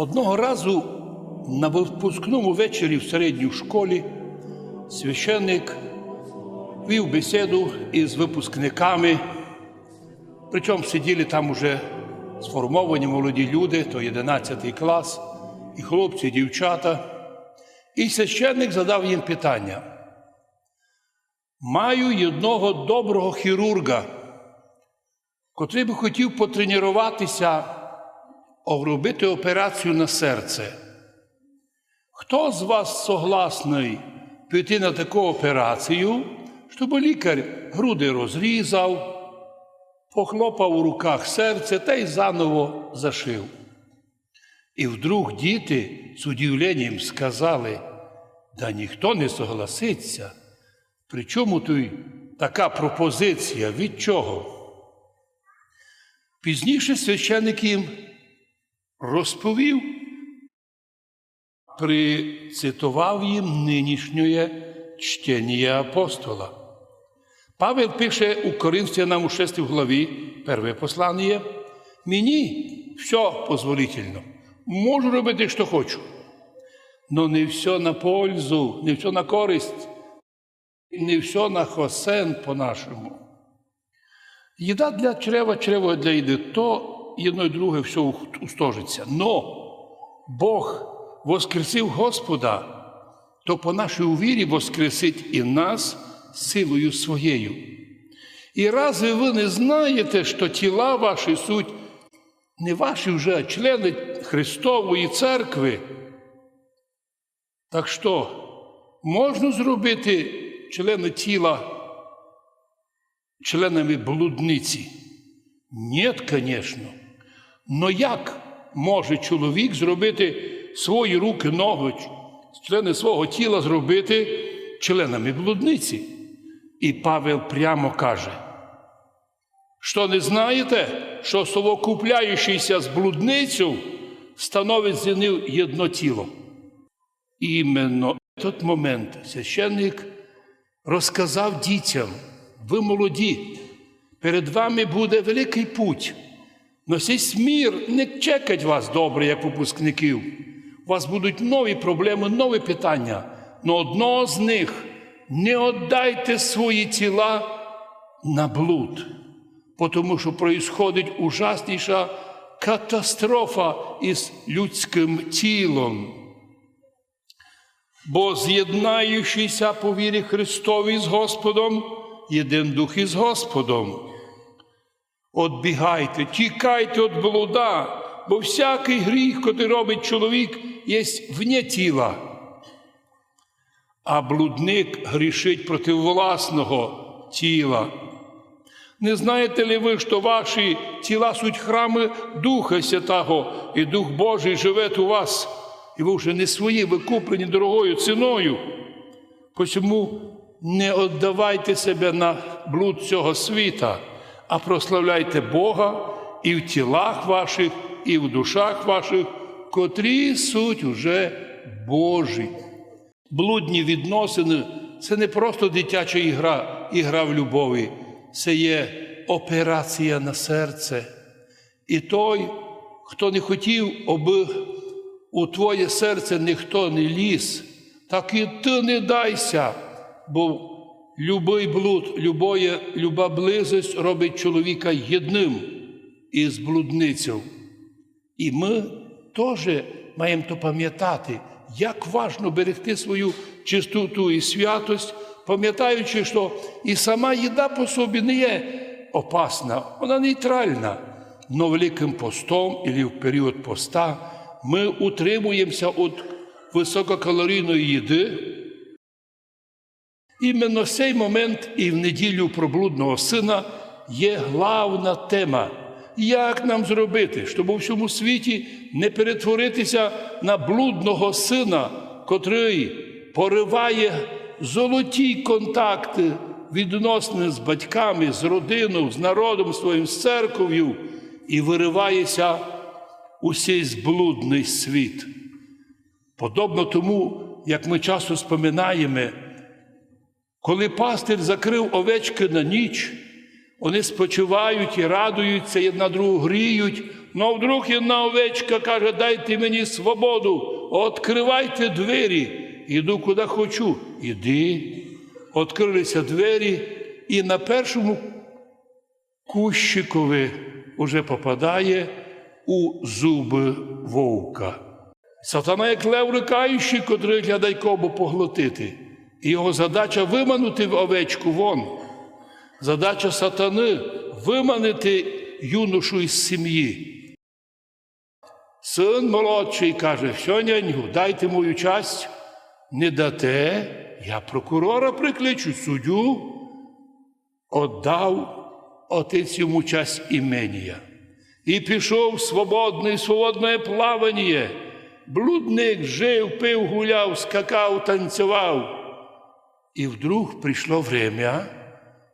Одного разу на випускному вечорі в середній школі священник вів бесіду із випускниками, причому сиділи там уже сформовані молоді люди, то 11 клас, і хлопці, і дівчата. І священник задав їм питання. Маю одного доброго хірурга, котрий би хотів потренуватися робити операцію на серце. Хто з вас согласний піти на таку операцію, щоб лікар груди розрізав, похлопав у руках серце та й заново зашив? І вдруг діти з удивленням сказали, да ніхто не согласиться. Причому тут така пропозиція від чого? Пізніше священик їм розповів, прицитував їм нинішнє чтення апостола. Павел пише у Коринфянам у 6 главі, перше послання, мені все позволительно, можу робити, що хочу, но не все на пользу, не все на користь, не все на хосен по-нашому. Їда для чрева, чрево для їди, то єдно і друге все устожиться. Но Бог воскресив Господа, то по нашій увірі воскресить і нас силою своєю. І разве ви не знаєте, що тіла ваші суть не ваші вже а члени Христової церкви? Так що, можна зробити члени тіла членами блудниці? Ні, звісно. Но як може чоловік зробити свої руки, ноги, члени свого тіла зробити членами блудниці? І Павел прямо каже, що не знаєте, що совокупляючийся з блудницю становить з єдно тіло. Іменно в той момент священник розказав дітям, ви молоді, перед вами буде великий путь. Но цей смір не чекать вас добре, як випускників. У вас будуть нові проблеми, нові питання. Но одного з них не віддайте свої тіла на блуд, тому що проїсходить ужасніша катастрофа із людським тілом. Бо з'єднаючися по вірі Христові з Господом, єдин дух із Господом. Отбігайте, тікайте від блуда, бо всякий гріх, котрий робить чоловік, є вне тіла. А блудник грішить проти власного тіла. Не знаєте ли ви, що ваші тіла суть храми Духа Святого, і Дух Божий живе у вас, і ви вже не свої, ви куплені дорогою ціною. Посему не віддавайте себе на блуд цього світа а прославляйте Бога і в тілах ваших, і в душах ваших, котрі суть уже Божі. Блудні відносини це не просто дитяча ігра, ігра в любові, це є операція на серце. І той, хто не хотів, аби у твоє серце ніхто не ліз, так і ти не дайся, бо Любий блуд, любоє, люба близость робить чоловіка єдним із блудницею. І ми теж маємо то пам'ятати, як важно берегти свою чистоту і святость, пам'ятаючи, що і сама їда по собі не є опасна, вона нейтральна. Но великим постом або в період поста ми утримуємося від висококалорійної їди. Іменно цей момент і в неділю про блудного сина є главна тема. Як нам зробити, щоб у всьому світі не перетворитися на блудного сина, котрий пориває золоті контакти, відносини з батьками, з родиною, з народом своїм, з церков'ю і виривається у цей зблудний світ. Подобно тому, як ми часто споминаємо, коли пастир закрив овечки на ніч, вони спочивають і радуються, і на другу гріють, Но вдруг одна овечка каже, дайте мені свободу, відкривайте двері, іду куди хочу. Іди. Відкрилися двері, і на першому кущикові уже попадає у зуби вовка. Сатана як лев рикаючий, котрий глядає кобу поглотити. Його задача виманути овечку вон. Задача сатани виманити юношу із сім'ї. Син молодший каже, що няньгу, дайте мою часть, не дате, я прокурора прикличу, суддю, отдав отець йому часть імення. І пішов свободний, свободне плавання. Блудник жив, пив, гуляв, скакав, танцював. І вдруг прийшло время,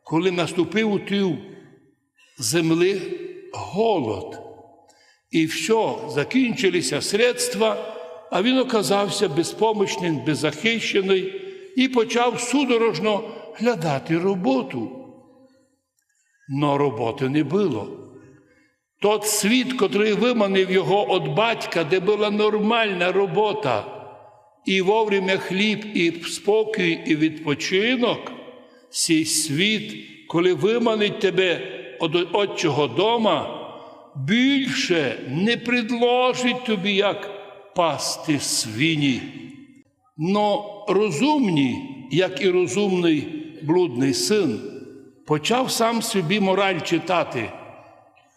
коли наступив у тю землі голод. І все, закінчилися средства, а він оказався безпомічним, беззахищений і почав судорожно глядати роботу. Но роботи не було. Тот світ, котрий виманив його від батька, де була нормальна робота, і вовремя хліб, і спокій, і відпочинок, цей світ, коли виманить тебе від отчого дома, більше не предложить тобі, як пасти свині. Но розумні, як і розумний блудний син, почав сам собі мораль читати.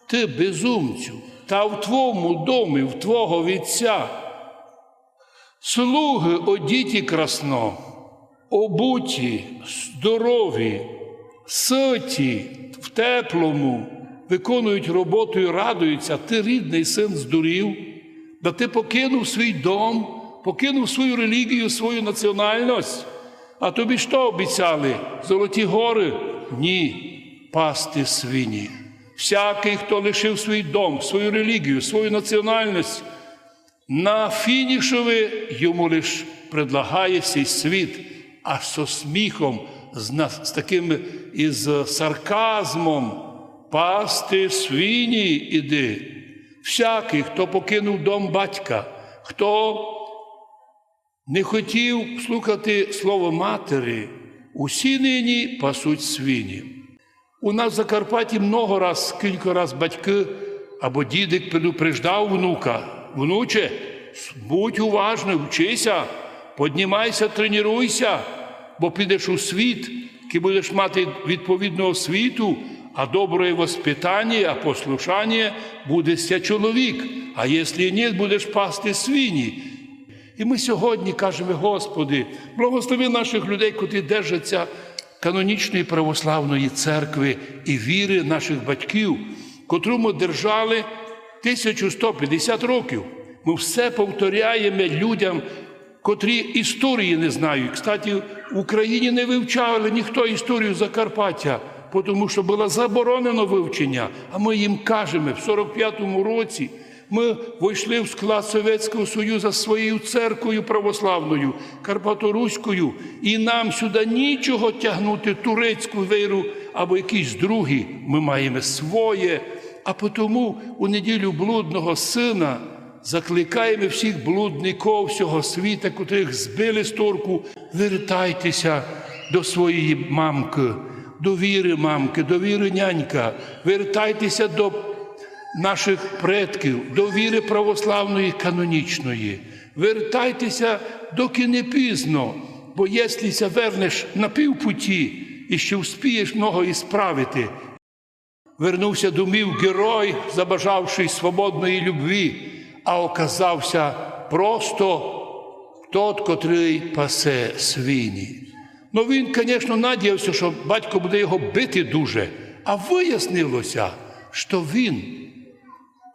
Ти безумцю, та в твоєму домі, в твого вітця. Слуги одіті красно, обуті, здорові, ситі, в теплому, виконують роботу і радуються, ти рідний син здурів, да ти покинув свій дом, покинув свою релігію, свою національність. А тобі що обіцяли? Золоті гори? Ні, пасти свині. Всякий, хто лишив свій дом, свою релігію, свою національність, на фінішові йому лиш предлагає цей світ, а со сміхом, з, з таким із сарказмом, пасти свині іди. Всякий, хто покинув дом батька, хто не хотів слухати слово матері, усі нині пасуть свині. У нас в Закарпатті много раз, кілька раз батьки або дідик предупреждав внука. Внуче, будь уважний, вчися, піднімайся, тренуйся, бо підеш у світ, і будеш мати відповідну освіту, а добре воспитання, а послушання буде ся чоловік. А якщо ні, будеш пасти свині. І ми сьогодні кажемо, Господи, благослови наших людей, котрі держаться канонічної православної церкви і віри наших батьків, котру ми держали 1150 років. Ми все повторяємо людям, котрі історії не знають. Кстати, в Україні не вивчали ніхто історію Закарпаття, тому що було заборонено вивчення. А ми їм кажемо в 45-му році. Ми вийшли в склад Совєтського Союзу своєю церквою православною, Карпаторуською, і нам сюди нічого тягнути турецьку віру або якісь другі. Ми маємо своє. А тому у неділю блудного сина закликаємо всіх блудників всього світа, котрих збили з торку, вертайтеся до своєї мамки, до віри мамки, до віри нянька, вертайтеся до наших предків, до віри православної канонічної. Вертайтеся, доки не пізно, бо якщо вернеш на півпуті і ще вспієш много і справити. Вернувся домів герой, забажавший свободної любві, а оказався просто тот, котрий пасе свині. Ну він, звісно, надіявся, що батько буде його бити дуже, а вияснилося, що він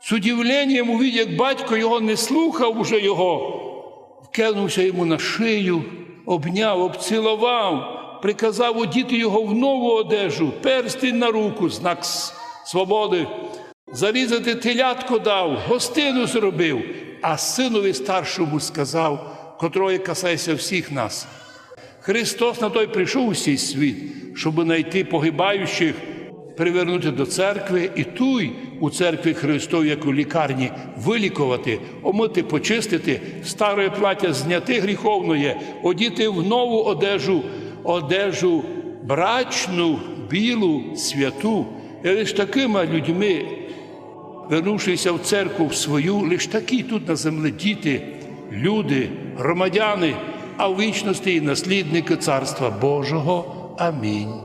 з удивленням увидів, як батько його не слухав уже його, вкинувся йому на шию, обняв, обцілував, приказав одіти його в нову одежу, перстень на руку, знак свободи, зарізати телятко дав, гостину зробив, а синові старшому сказав, котрої касається всіх нас. Христос на той прийшов у цей світ, щоб знайти погибаючих, привернути до церкви і той, у церкві Христовій, як у лікарні, вилікувати, омити, почистити, старе плаття зняти гріховної, одіти в нову одежу, одежу брачну, білу, святу. І лише такими людьми, вернувшися в церкву в свою, лише такі тут на землі діти, люди, громадяни, а в вічності і наслідники Царства Божого. Амінь.